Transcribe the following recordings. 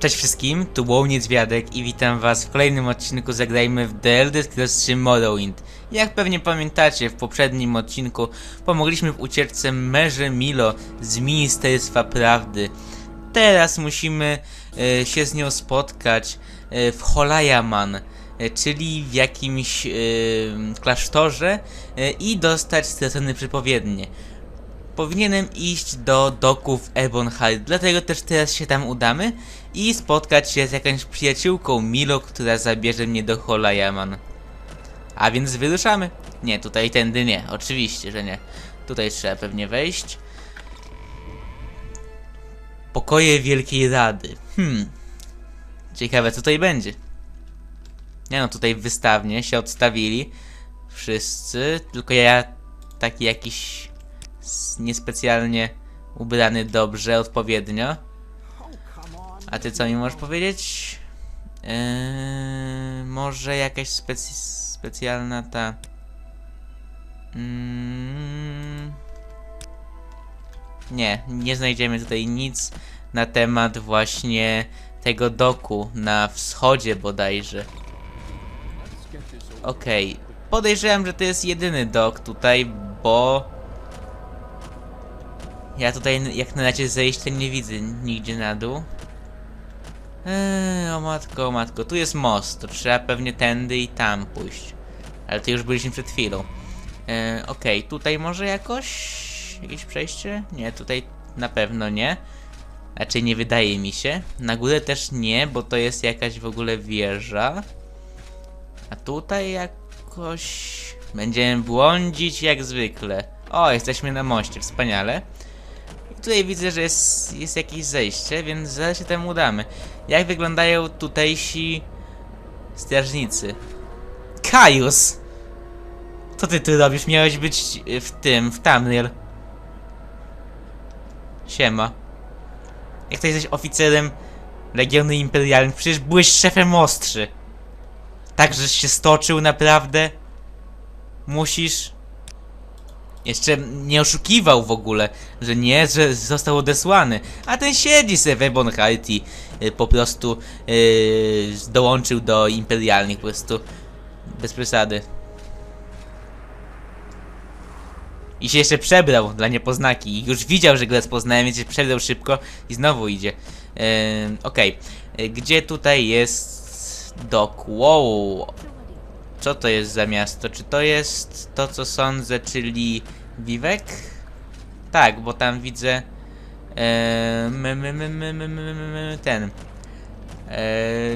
Cześć wszystkim, tu Wow Niedźwiadek i witam was w kolejnym odcinku Zagrajmy w The Elder Scrolls 3 Morrowind. Jak pewnie pamiętacie, w poprzednim odcinku pomogliśmy w ucieczce Merze Milo z Ministerstwa Prawdy. Teraz musimy e, się z nią spotkać e, w Holayaman, e, czyli w jakimś e, klasztorze e, i dostać stracone przepowiednie powinienem iść do doków Ebonhard, dlatego też teraz się tam udamy i spotkać się z jakąś przyjaciółką Milo, która zabierze mnie do Holayaman. A więc wyruszamy. Nie, tutaj tędy nie, oczywiście, że nie. Tutaj trzeba pewnie wejść. Pokoje Wielkiej Rady. Hmm. Ciekawe co tutaj będzie. Nie no, tutaj wystawnie się odstawili. Wszyscy, tylko ja taki jakiś niespecjalnie ubrany dobrze, odpowiednio. A ty co mi możesz powiedzieć? Eee, może jakaś spec specjalna ta. Mm, nie, nie znajdziemy tutaj nic na temat właśnie tego doku na wschodzie bodajże. Okej, podejrzewam, że to jest jedyny dok tutaj, bo ja tutaj jak na razie zejścia nie widzę nigdzie na dół. Eee, o matko, o matko, tu jest most, trzeba pewnie tędy i tam pójść. Ale to już byliśmy przed chwilą. Eee, Okej, tutaj może jakoś... Jakieś przejście? Nie, tutaj na pewno nie. Raczej nie wydaje mi się. Na górę też nie, bo to jest jakaś w ogóle wieża. A tutaj jakoś... Będziemy błądzić jak zwykle. O, jesteśmy na moście, wspaniale. Tutaj widzę, że jest, jest jakieś zejście, więc zaraz się tam udamy. Jak wyglądają tutejsi strażnicy? Kajus! Co ty tu robisz? Miałeś być w tym, w Tamriel. Siema. Jak ty jesteś oficerem Legionu Imperialnych, przecież byłeś szefem ostrzy. Tak, żeś się stoczył naprawdę? Musisz... Jeszcze nie oszukiwał w ogóle, że nie, że został odesłany. A ten siedzi se w Ebonheart i y, po prostu y, dołączył do imperialnych, po prostu bez przesady. I się jeszcze przebrał dla niepoznaki. I już widział, że go rozpoznałem, więc się przebrał szybko i znowu idzie. Ym, Okej, Y, gdzie tutaj jest dok? Wow, co to jest za miasto? Czy to jest to, co sądzę, czyli Vivek? Tak, bo tam widzę ten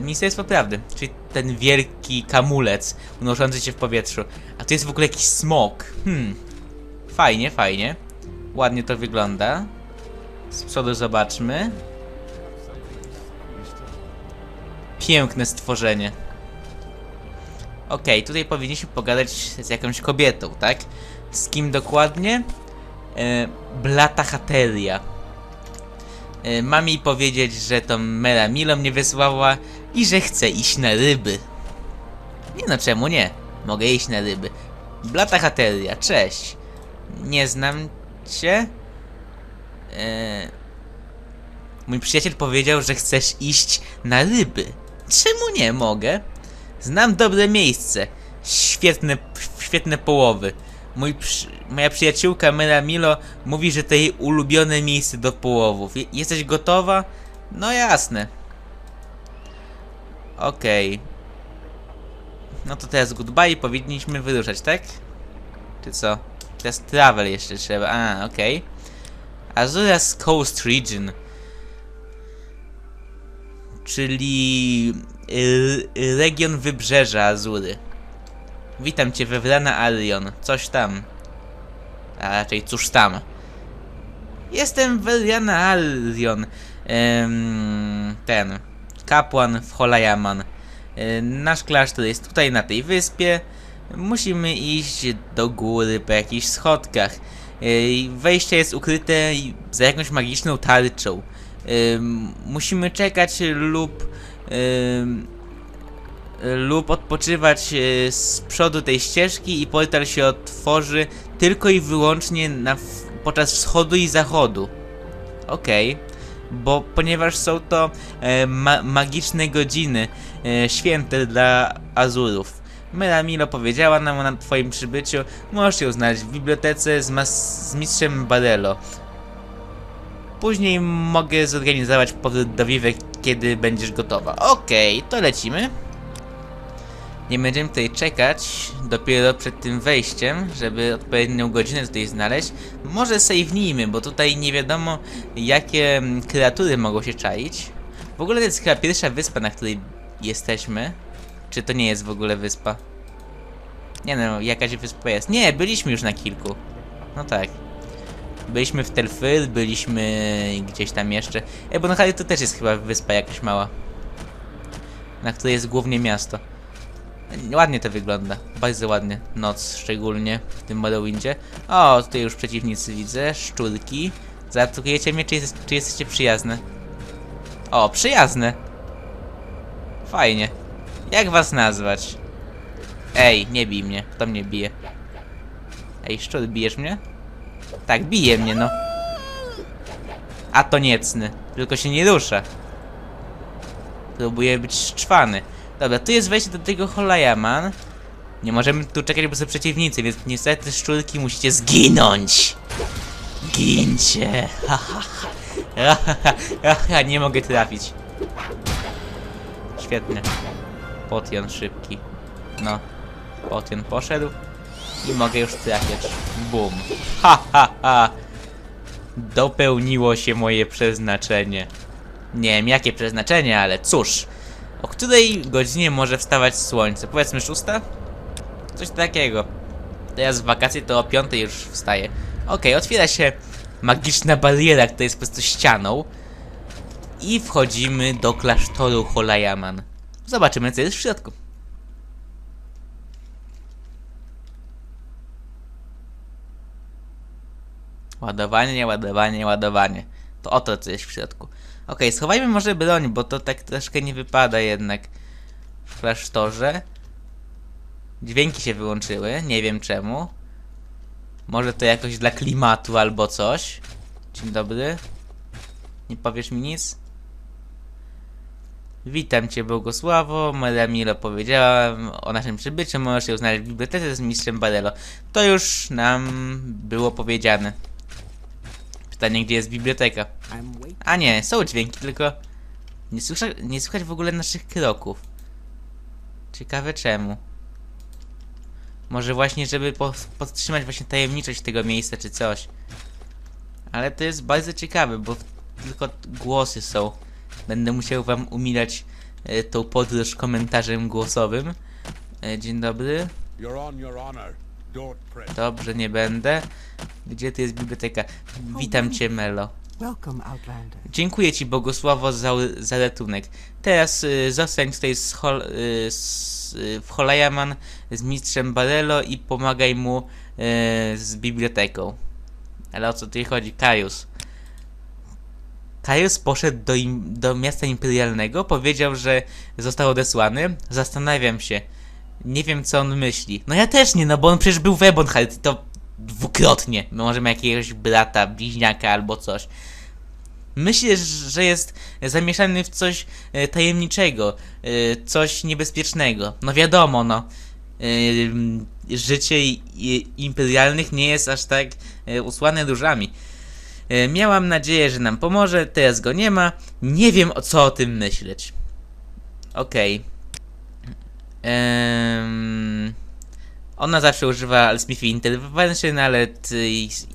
Ministerstwo Prawdy, czyli ten wielki kamulec unoszący się w powietrzu. A tu jest w ogóle jakiś smok. Hmm. Fajnie, fajnie. Ładnie to wygląda. Z przodu zobaczmy. Piękne stworzenie. Okej, tutaj powinniśmy pogadać z jakąś kobietą, tak? Z kim dokładnie? E, Blata Hateria. E, mam jej powiedzieć, że to Mela Milo mnie wysłała i że chce iść na ryby. Nie no, czemu nie? Mogę iść na ryby. Blata Hateria, cześć. Nie znam cię. E, mój przyjaciel powiedział, że chcesz iść na ryby. Czemu nie mogę? Znam dobre miejsce. Świetne, świetne połowy. Mój, moja przyjaciółka Mela Milo mówi, że to jej ulubione miejsce do połowów. Je, jesteś gotowa? No jasne. Okej. No to teraz goodbye powinniśmy wyruszać, tak? Czy co? Teraz travel jeszcze trzeba. A, okej. Azuras Coast Region. Czyli region wybrzeża Azury. Witam cię Wewrana Arion. Coś tam. A raczej cóż tam. Jestem Wewrana Arion. Em, ten. Kapłan w Holayaman. E, Nasz klasztor jest tutaj na tej wyspie. Musimy iść do góry po jakichś schodkach. Wejście jest ukryte za jakąś magiczną tarczą. Ym, musimy czekać lub ym, lub odpoczywać y, z przodu tej ścieżki i portal się otworzy tylko i wyłącznie na, podczas wschodu i zachodu. Okej. bo ponieważ są to e, ma magiczne godziny e, święte dla Azurów. Mela Milo powiedziała nam o twoim przybyciu, możesz ją znaleźć w bibliotece z, z mistrzem Barello. Później mogę zorganizować powrót do Vivek, kiedy będziesz gotowa. Okej, to lecimy. Nie będziemy tutaj czekać dopiero przed tym wejściem, żeby odpowiednią godzinę tutaj znaleźć. Może save'nijmy, bo tutaj nie wiadomo jakie kreatury mogą się czaić. W ogóle to jest chyba pierwsza wyspa, na której jesteśmy. Czy to nie jest w ogóle wyspa? Nie no, jakaś wyspa jest. Nie, byliśmy już na kilku. No tak. Byliśmy w Telfyl, byliśmy gdzieś tam jeszcze. E, bo na Hali to też jest chyba wyspa jakaś mała. Na której jest głównie miasto. Ładnie to wygląda, bardzo ładnie. Noc szczególnie w tym Morrowindzie. O, tutaj już przeciwnicy widzę, szczurki. Zaatakujecie mnie, czy, jest, czy jesteście przyjazne? O, przyjazne! Fajnie. Jak was nazwać? Ej, nie bij mnie. Kto mnie bije? Ej, szczur, bijesz mnie? Tak, bije mnie, no. A to niecny. Tylko się nie rusza. Próbuje być szczwany. Dobra, tu jest wejście do tego Holayaman. Nie możemy tu czekać, bo są przeciwnicy, więc niestety szczurki musicie zginąć. Gincie. Ha, ha, ha. Ha, ha, Nie mogę trafić. Świetnie. Potion szybki. No. Potion poszedł. I mogę już trafiać. Bum. Ha, ha, ha. Dopełniło się moje przeznaczenie. Nie wiem jakie przeznaczenie, ale cóż. O której godzinie może wstawać słońce? Powiedzmy szósta? Coś takiego. Teraz w wakacje to o piątej już wstaje. Okej, otwiera się magiczna bariera, która jest po prostu ścianą. I wchodzimy do klasztoru Holayaman. Zobaczymy co jest w środku. Ładowanie, ładowanie, ładowanie. To oto co jest w środku. Okej, schowajmy może broń, bo to tak troszkę nie wypada jednak w klasztorze. Dźwięki się wyłączyły, nie wiem czemu. Może to jakoś dla klimatu albo coś. Dzień dobry. Nie powiesz mi nic? Witam cię Bogosławo, Maria Milo powiedziała o naszym przybyciu, możesz ją znaleźć w bibliotece z mistrzem Barello. To już nam było powiedziane. Pytanie, gdzie jest biblioteka? A nie, są dźwięki, tylko nie, słysza, nie słychać w ogóle naszych kroków. Ciekawe czemu. Może właśnie, żeby po, podtrzymać właśnie tajemniczość tego miejsca, czy coś. Ale to jest bardzo ciekawe, bo tylko głosy są. Będę musiał wam umilać e, tą podróż komentarzem głosowym. E, dzień dobry. Dobrze, nie będę. Gdzie tu jest biblioteka? Witam cię, Melo. Welcome, Outlander. Dziękuję Ci Bogosławo za, za ratunek. Teraz y, zostań tutaj z Hol, y, z, y, w Holayaman z mistrzem Barello i pomagaj mu y, z biblioteką. Ale o co tutaj chodzi? Kaius. Kaius poszedł do, im, do miasta imperialnego, powiedział, że został odesłany. Zastanawiam się. Nie wiem, co on myśli. No ja też nie, no bo on przecież był w Ebonheart i to dwukrotnie. Może ma jakiegoś brata, bliźniaka albo coś. Myślę, że jest zamieszany w coś e, tajemniczego, e, coś niebezpiecznego. No wiadomo, no. e, Życie imperialnych nie jest aż tak usłane różami. Miałam nadzieję, że nam pomoże, teraz go nie ma. Nie wiem o co o tym myśleć. Okej. Em, Ona zawsze używa Smithie Intervention, ale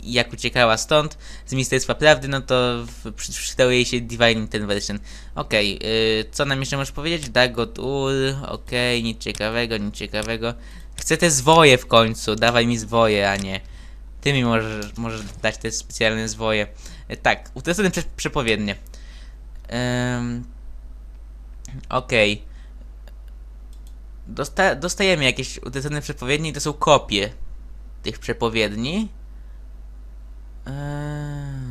jak uciekała stąd z Ministerstwa Prawdy, no to przydało jej się Divine Intervention. Okej, y, co nam jeszcze możesz powiedzieć? Dagot Ur, okej, nic ciekawego, nic ciekawego. Chcę te zwoje w końcu, dawaj mi zwoje, a nie. Ty mi możesz, możesz dać te specjalne zwoje. E, tak, utracone prze przepowiednie. Ym, Okej. Dosta dostajemy jakieś utracone przepowiednie i to są kopie tych przepowiedni. Eee...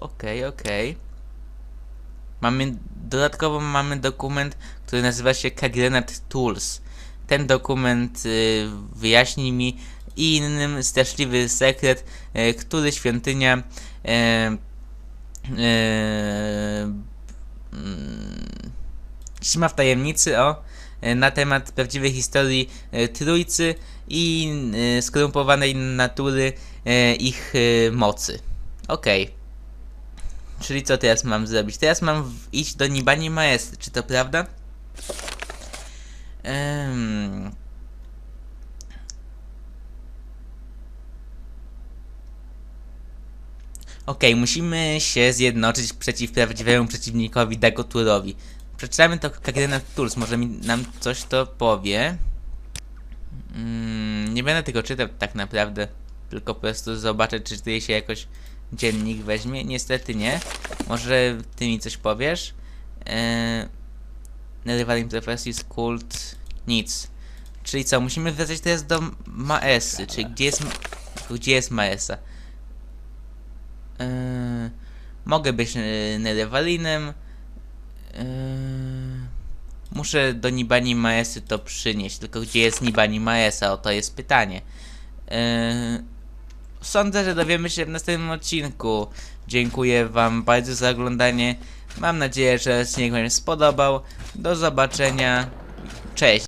Okej, okej. Mamy, dodatkowo mamy dokument, który nazywa się Kagrenat Tools. Ten dokument y, wyjaśni mi i innym straszliwy sekret, y, który świątynia y, mm, trzyma w tajemnicy o e, na temat prawdziwej historii e, Trójcy i e, skorumpowanej natury ich mocy. Okej. Czyli co teraz mam zrobić? Teraz mam iść do Nibani Maestry, czy to prawda? Ehm. Okej, musimy się zjednoczyć przeciw prawdziwemu przeciwnikowi Dagoturowi. Przeczytamy to Kagrena Tools, może mi nam coś to powie. Mm, nie będę tego czytał tak naprawdę, tylko po prostu zobaczę, czy tutaj się jakoś dziennik weźmie. Niestety nie. Może ty mi coś powiesz? Eee, Rivali Professis Kult. Nic. Czyli co, musimy wracać teraz do Maesy. Czyli gdzie jest. Gdzie jest Maesa? Eee, mogę być e, Nerewalinem. Eee, muszę do Nibani Maesy to przynieść. Tylko gdzie jest Nibani Maesa? O to jest pytanie. Eee, sądzę, że dowiemy się w następnym odcinku. Dziękuję Wam bardzo za oglądanie. Mam nadzieję, że odcinek Wam się spodobał. Do zobaczenia. Cześć.